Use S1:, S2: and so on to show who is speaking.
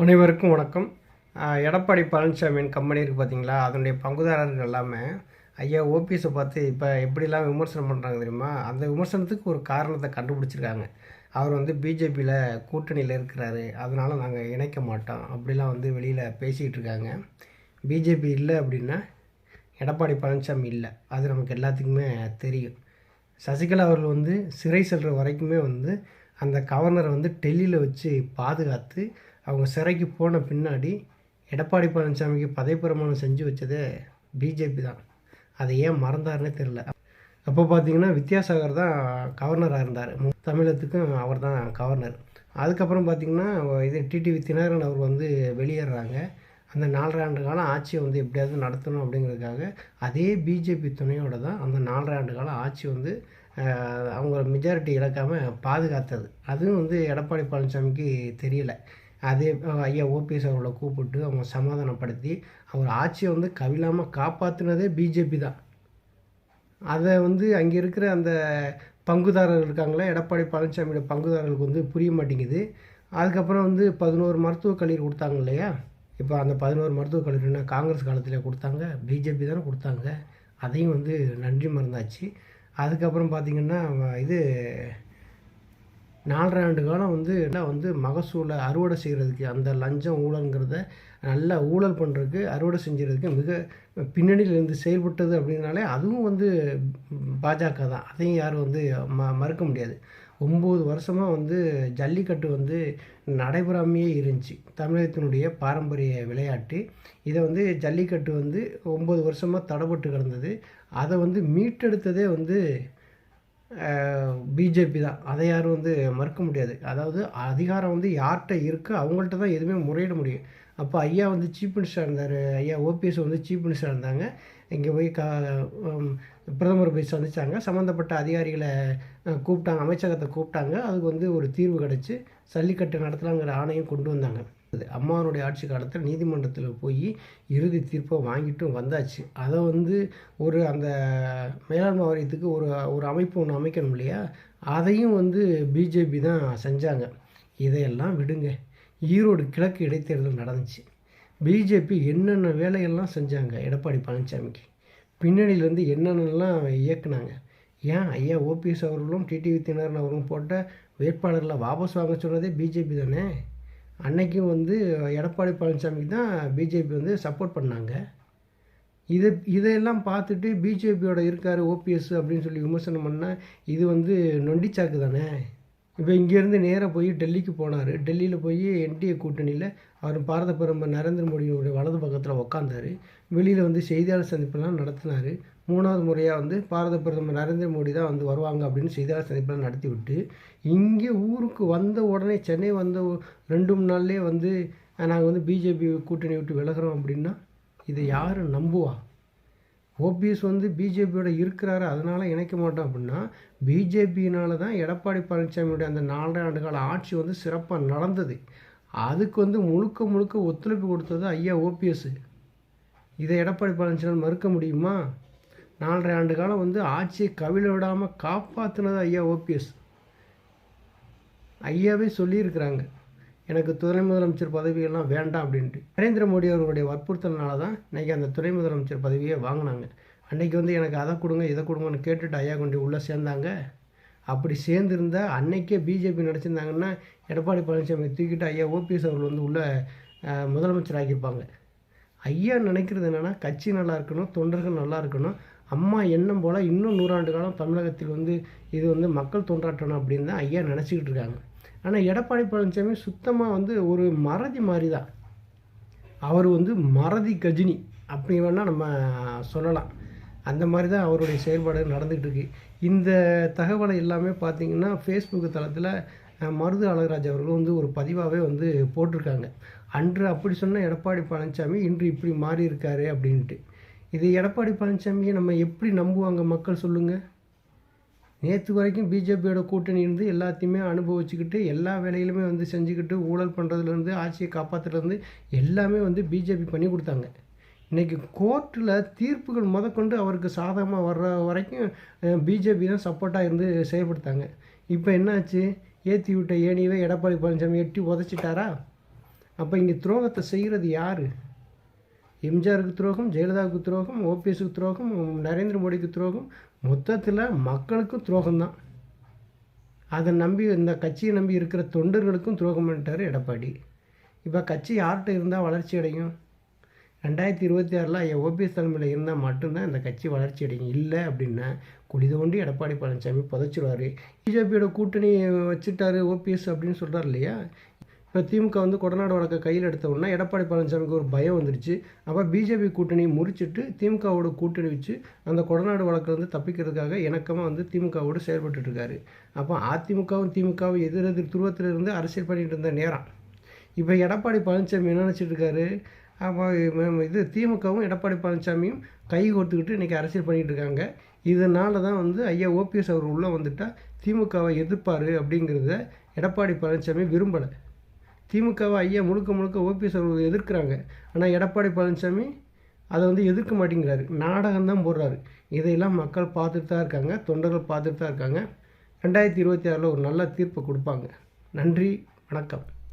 S1: அனைவருக்கும் வணக்கம். எடப்பாடி பழனிசாமியின் கம்பெனி இருக்குது பார்த்தீங்களா அதனுடைய பங்குதாரர்கள் எல்லாமே ஐயா ஓபிஎஸை பார்த்து இப்போ எப்படிலாம் விமர்சனம் பண்ணுறாங்க தெரியுமா? அந்த விமர்சனத்துக்கு ஒரு காரணத்தை கண்டுபிடிச்சிருக்காங்க. அவர் வந்து பிஜேபியில் கூட்டணியில் இருக்கிறாரு. அதனால் நாங்கள் இணைக்க மாட்டோம். அப்படிலாம் வந்து வெளியில் பேசிகிட்டு இருக்காங்க. பிஜேபி இல்லை அப்படின்னா எடப்பாடி பழனிசாமி இல்லை. அது நமக்கு எல்லாத்துக்குமே தெரியும். சசிகலா அவர்கள் வந்து சிறை செல்கிற வரைக்குமே வந்து அந்த கவர்னரை வந்து டெல்லியில் வச்சு பாதுகாத்து அவங்க சிறைக்கு போன பின்னாடி எடப்பாடி பழனிசாமிக்கு பதவிப்பிரமாணம் செஞ்சு வச்சதே பிஜேபி தான். அதை ஏன் மறந்தாருன்னே தெரில அப்போ பார்த்தீங்கன்னா வித்யாசாகர் தான் கவர்னராக இருந்தார். தமிழகத்துக்கும் அவர் தான் கவர்னர் அதுக்கப்புறம் பார்த்தீங்கன்னா இது டிடிவி தினகரன் அவர் வந்து வெளியேறாங்க. அந்த நாலரை ஆண்டு காலம் ஆட்சியை வந்து எப்படியாவது நடத்தணும் அப்படிங்கிறதுக்காக அதே பிஜேபி துணையோடு தான் அந்த நாலரை ஆண்டு காலம் ஆட்சி வந்து அவங்க மெஜாரிட்டி இழக்காமல் பாதுகாத்தது. அதுவும் வந்து எடப்பாடி பழனிசாமிக்கு தெரியல. அதே ஐயா ஓபிஎஸ் அவர்களை கூப்பிட்டு அவங்க சமாதானப்படுத்தி அவர் ஆட்சியை வந்து கவிழாமல் காப்பாற்றினதே பிஜேபி தான். அதை வந்து அங்கே இருக்கிற அந்த பங்குதாரர்கள் இருக்காங்களே எடப்பாடி பழனிசாமியோட பங்குதாரர்களுக்கு வந்து புரிய மாட்டேங்குது. அதுக்கப்புறம் வந்து பதினோரு மருத்துவக் கல்லூரி கொடுத்தாங்க இல்லையா? இப்போ அந்த பதினோரு மருத்துவக் கல்லூரினா காங்கிரஸ் காலத்தில் கொடுத்தாங்க பிஜேபி தானே கொடுத்தாங்க. அதையும் வந்து நன்றி மறந்தாச்சு. அதுக்கப்புறம் பார்த்திங்கன்னா இது நாலரை ஆண்டு காலம் வந்து என்ன வந்து மகசூலை அறுவடை செய்கிறதுக்கு அந்த லஞ்சம் ஊழல்ங்கிறத நல்லா ஊழல் பண்ணுறதுக்கு அறுவடை செஞ்சுறதுக்கு மிக பின்னணியில் இருந்து செயல்பட்டது அப்படின்னாலே அதுவும் வந்து பாஜக தான். அதையும் யாரும் வந்து ம மறுக்க முடியாது. ஒம்பது வருஷமாக வந்து ஜல்லிக்கட்டு வந்து நடைபெறாமையே இருந்துச்சு. தமிழகத்தினுடைய பாரம்பரிய விளையாட்டு. இதை வந்து ஜல்லிக்கட்டு வந்து ஒம்பது வருஷமாக தடைப்பட்டு கிடந்தது. அதை வந்து மீட்டெடுத்ததே வந்து பிஜேபி தான். அதை யாரும் வந்து மறுக்க முடியாது. அதாவது அதிகாரம் வந்து யார்கிட்ட இருக்கோ அவங்கள்ட்ட தான் எதுவுமே முறையிட முடியும். அப்போ ஐயா வந்து சீஃப் மினிஸ்டராக இருந்தார். ஐயா ஓபிஎஸ் வந்து சீஃப் மினிஸ்டராக இருந்தாங்க. இங்கே போய் கா பிரதமர் போய் சந்தித்தாங்க சம்மந்தப்பட்ட அதிகாரிகளை கூப்பிட்டாங்க அமைச்சகத்தை கூப்பிட்டாங்க. அதுக்கு வந்து ஒரு தீர்வு கிடச்சி சல்லிக்கட்டு நடத்தலாங்கிற ஆணையம் கொண்டு வந்தாங்க. அது அம்மாவனுடைய ஆட்சி காலத்தில் நீதிமன்றத்தில் போய் இறுதி தீர்ப்பை வாங்கிட்டும் வந்தாச்சு. அதை வந்து ஒரு அந்த மேலாண்மை வாரியத்துக்கு ஒரு ஒரு அமைப்பு ஒன்று அமைக்கணும் இல்லையா? அதையும் வந்து பிஜேபி தான் செஞ்சாங்க. இதையெல்லாம் விடுங்க. ஈரோடு கிழக்கு இடைத்தேர்தல் நடந்துச்சு. பிஜேபி என்னென்ன வேலையெல்லாம் செஞ்சாங்க எடப்பாடி பழனிசாமிக்கு பின்னணியிலேருந்து என்னென்னலாம் இயக்குனாங்க? ஏன் ஐயா ஓபிஎஸ் அவர்களும் டிடிவி தினகரன் அவர்களும் போட்ட வேட்பாளர்களை வாபஸ் வாங்க சொன்னதே பிஜேபி தானே? அன்னைக்கும் வந்து எடப்பாடி பழனிசாமிக்கு தான் பிஜேபி வந்து சப்போர்ட் பண்ணாங்க. இதை இதையெல்லாம் பார்த்துட்டு பிஜேபியோட இருக்கார் ஓபிஎஸ் அப்படின்னு சொல்லி விமர்சனம் பண்ணால் இது வந்து நொண்டிச்சாக்கு தானே? இப்போ இங்கேருந்து நேராக போய் டெல்லிக்கு போனார். டெல்லியில் போய் என்டிஏ கூட்டணியில் அவர் பாரத பிரதமர் நரேந்திர மோடியோட வலது பக்கத்தில் உக்காந்தார். வெளியில் வந்து செய்தியாளர் சந்திப்பெல்லாம் நடத்தினார். மூணாவது முறையாக வந்து பாரத பிரதமர் நரேந்திர மோடி தான் வந்து வருவாங்க அப்படின்னு செய்தியாளர் சந்திப்பெல்லாம் நடத்தி விட்டு இங்கே ஊருக்கு வந்த உடனே சென்னை வந்த ரெண்டு மூணு நாள்லேயே வந்து நாங்கள் வந்து பிஜேபி கூட்டணி விட்டு விலகுறோம் அப்படின்னா இதை யார் நம்புவா? ஓபிஎஸ் வந்து பிஜேபியோட இருக்கிறாரு அதனால் இணைக்க மாட்டோம் அப்படின்னா பிஜேபியினால தான் எடப்பாடி பழனிசாமியோட அந்த நாலரை ஆண்டு கால ஆட்சி வந்து சிறப்பாக நடந்தது. அதுக்கு வந்து முழுக்க முழுக்க ஒத்துழைப்பு கொடுத்தது ஐயா ஓபிஎஸ். இதை எடப்பாடி பழனிசாமி மறுக்க முடியுமா? நாலரை ஆண்டு காலம் வந்து ஆட்சியை கவிழ விடாமல் காப்பாற்றினது ஐயா ஓபிஎஸ். ஐயாவே சொல்லியிருக்கிறாங்க. எனக்கு துணை முதலமைச்சர் பதவியெல்லாம் வேண்டாம் அப்படின்ட்டு. நரேந்திர மோடி அவர்களுடைய வற்புறுத்தல்னால தான் இன்றைக்கி அந்த துணை முதலமைச்சர் பதவியை வாங்கினாங்க. அன்னைக்கு வந்து எனக்கு அதை கொடுங்க இதை கொடுங்கன்னு கேட்டுட்டு ஐயா கொண்டு உள்ளே சேர்ந்தாங்க. அப்படி சேர்ந்துருந்தா அன்னைக்கே பிஜேபி நடிச்சிருந்தாங்கன்னா எடப்பாடி பழனிசாமி தூக்கிட்டு ஐயா ஓபிஎஸ் அவர்கள் வந்து உள்ள முதலமைச்சர் ஆக்கியிருப்பாங்க. ஐயா நினைக்கிறது என்னென்னா கட்சி நல்லா இருக்கணும் தொண்டர்கள் நல்லா இருக்கணும் அம்மா எண்ணம் போல் இன்னும் நூறாண்டு காலம் தமிழகத்தில் வந்து இது வந்து மக்கள் தொண்டாற்றணும் அப்படின்னு தான் ஐயா நினச்சிக்கிட்டு இருக்காங்க. ஆனால் எடப்பாடி பழனிசாமி சுத்தமாக வந்து ஒரு மறதி மாதிரி தான் அவர் வந்து மறதி கஜினி அப்படி வேணால் நம்ம சொல்லலாம். அந்த மாதிரி தான் அவருடைய செயல்பாடு நடந்துகிட்டு இருக்கு. இந்த தகவலை எல்லாமே பார்த்தீங்கன்னா ஃபேஸ்புக் தளத்தில் மருது அழகராஜ் அவர்கள் வந்து ஒரு பதிவாகவே வந்து போட்டிருக்காங்க. அன்று அப்படி சொன்ன எடப்பாடி பழனிசாமி இன்று இப்படி மாறி இருக்காரு அப்படின்ட்டு. இது எடப்பாடி பழனிசாமியை நம்ம எப்படி நம்புவாங்க மக்கள் சொல்லுங்கள் நேற்று வரைக்கும் பிஜேபியோட கூட்டணி இருந்து எல்லாத்தையுமே அனுபவிச்சுக்கிட்டு எல்லா வேலையிலுமே வந்து செஞ்சுக்கிட்டு ஊழல் பண்ணுறதுலேருந்து ஆட்சியை காப்பாற்றுறதுலேருந்து எல்லாமே வந்து பிஜேபி பண்ணி கொடுத்தாங்க. இன்றைக்கி கோர்ட்டில் தீர்ப்புகள் முதற்கொண்டு அவருக்கு சாதகமாக வர்ற வரைக்கும் பிஜேபி தான் சப்போர்ட்டாக இருந்து செயல்படுத்தாங்க. இப்போ என்னாச்சு? ஏற்றி விட்ட ஏனியவே எடப்பாடி பழனிசாமி எட்டி உதச்சிட்டாரா? அப்போ இங்கே துரோகத்தை செய்கிறது யார்? எம்ஜிஆருக்கு துரோகம் ஜெயலலிதாவுக்கு துரோகம் ஓபிஎஸ்க்கு துரோகம் நரேந்திர மோடிக்கு துரோகம் மொத்தத்தில் மக்களுக்கும் துரோகம்தான். அதை நம்பி இந்த கட்சியை நம்பி இருக்கிற தொண்டர்களுக்கும் துரோகம் பண்ணிட்டார் எடப்பாடி. இப்போ கட்சி யார்கிட்ட இருந்தால் வளர்ச்சி அடையும்? ரெண்டாயிரத்தி இருபத்தி ஆறில் ஐயா ஓபிஎஸ் தலைமையில் இருந்தால் மட்டும்தான் இந்த கட்சி வளர்ச்சி அடையும். இல்லை அப்படின்னா குழி தோண்டி எடப்பாடி பழனிசாமி புதைச்சிருவார். பிஜேபியோட கூட்டணி வச்சுட்டாரு ஓபிஎஸ் அப்படின்னு சொல்கிறார் இல்லையா? இப்போ திமுக வந்து கொடநாடு வழக்கை கையில் எடுத்த உடனே எடப்பாடி பழனிசாமிக்கு ஒரு பயம் வந்துருச்சு. அப்போ பிஜேபி கூட்டணி முறிச்சிட்டு திமுகவோட கூட்டணி வச்சு அந்த கொடநாடு வழக்கிலேருந்து தப்பிக்கிறதுக்காக இணக்கமாக வந்து திமுகவோடு செயல்பட்டுருக்காரு அப்போ அதிமுகவும் திமுகவும் எதிர் எதிர் துருவத்தில் இருந்து அரசியல் பண்ணிகிட்டு இருந்த நேரம். இப்போ எடப்பாடி பழனிசாமி என்ன நினச்சிட்டு இருக்காரு? அப்போ இது திமுகவும் எடப்பாடி பழனிசாமியும் கை கோர்த்துக்கிட்டு இன்றைக்கி அரசியல் பண்ணிகிட்டு இருக்காங்க. இதனால தான் வந்து ஐயா ஓபிஎஸ் அவர் உள்ளே வந்துட்டால் திமுகவை எதிர்ப்பார் அப்படிங்கிறத எடப்பாடி பழனிசாமி விரும்பலை. திமுகவை ஐயா முழுக்க முழுக்க ஓபிஎஸ் அவர்கள் எதிர்க்கிறாங்க. ஆனால் எடப்பாடி பழனிசாமி அதை வந்து எதிர்க்க மாட்டேங்கிறாரு. நாடகம் தான் போடுறாரு. இதையெல்லாம் மக்கள் பார்த்துட்டு தான் இருக்காங்க. தொண்டர்கள் பார்த்துட்டு தான் இருக்காங்க. ரெண்டாயிரத்தி இருபத்தி ஆறில் ஒரு நல்ல தீர்ப்பை கொடுப்பாங்க. நன்றி வணக்கம்.